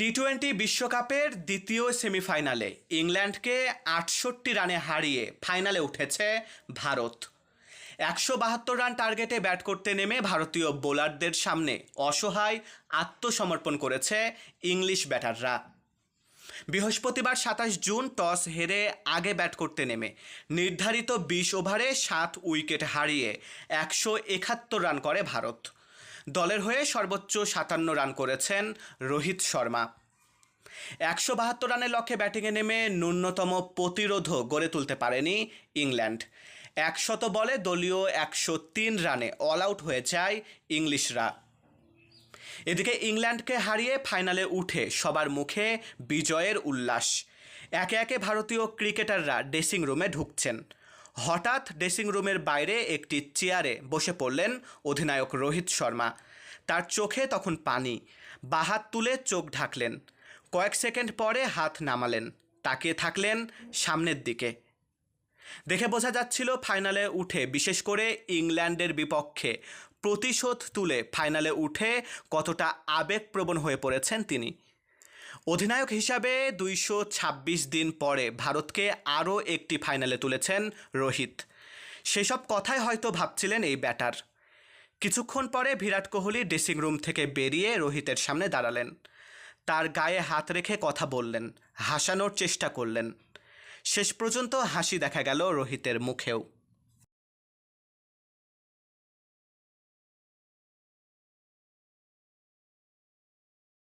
T twenty বিশ্বকাপের দ্বিতীয় সেমিফাইনালে ইংল্যান্ডকে আটষট্টি রানে হারিয়ে ফাইনালে উঠেছে ভারত। একশো বাহাত্তর রান টার্গেটে ব্যাট করতে নেমে ভারতীয় বোলারদের সামনে অসহায় আত্মসমর্পণ করেছে ইংলিশ ব্যাটাররা। বৃহস্পতিবার সাতাশ জুন টস হেরে আগে ব্যাট করতে নেমে নির্ধারিত বিশ ওভারে সাত উইকেট হারিয়ে একশো একাত্তর রান করে ভারত। দলের হয়ে সর্বোচ্চ সাতান্ন রান করেছেন রোহিত শর্মা। একশো বাহাত্তর রানের লক্ষ্যে ব্যাটিংয়ে নেমে ন্যূনতম প্রতিরোধও গড়ে তুলতে পারেনি ইংল্যান্ড। একশত বলে দলীয় একশো তিন রানে অল আউট হয়ে যায় ইংলিশরা। এদিকে ইংল্যান্ডকে হারিয়ে ফাইনালে উঠে সবার মুখে বিজয়ের উল্লাস। একে একে ভারতীয় ক্রিকেটাররা ড্রেসিং রুমে ঢুকছেন। হঠাৎ ড্রেসিং রুমের বাইরে একটি চেয়ারে বসে পড়লেন অধিনায়ক রোহিত শর্মা। তার চোখে তখন পানি। বাহাত তুলে চোখ ঢাকলেন। কয়েক সেকেন্ড পরে হাত নামালেন। তাকিয়ে থাকলেন সামনের দিকে। দেখে বোঝা যাচ্ছিল ফাইনালে উঠে, বিশেষ করে ইংল্যান্ডের বিপক্ষে প্রতিশোধ তুলে ফাইনালে উঠে কতটা আবেগপ্রবণ হয়ে পড়েছেন তিনি। অধিনায়ক হিসাবে দুইশো ছাব্বিশ দিন পরে ভারতকে আরও একটি ফাইনালে তুলেছেন রোহিত। সেসব কথাই হয়তো ভাবছিলেন এই ব্যাটার। কিছুক্ষণ পরে বিরাট কোহলি ড্রেসিং রুম থেকে বেরিয়ে রোহিতের সামনে দাঁড়ালেন। তার গায়ে হাত রেখে কথা বললেন, হাসানোর চেষ্টা করলেন। শেষ পর্যন্ত হাসি দেখা গেল রোহিতের মুখেও।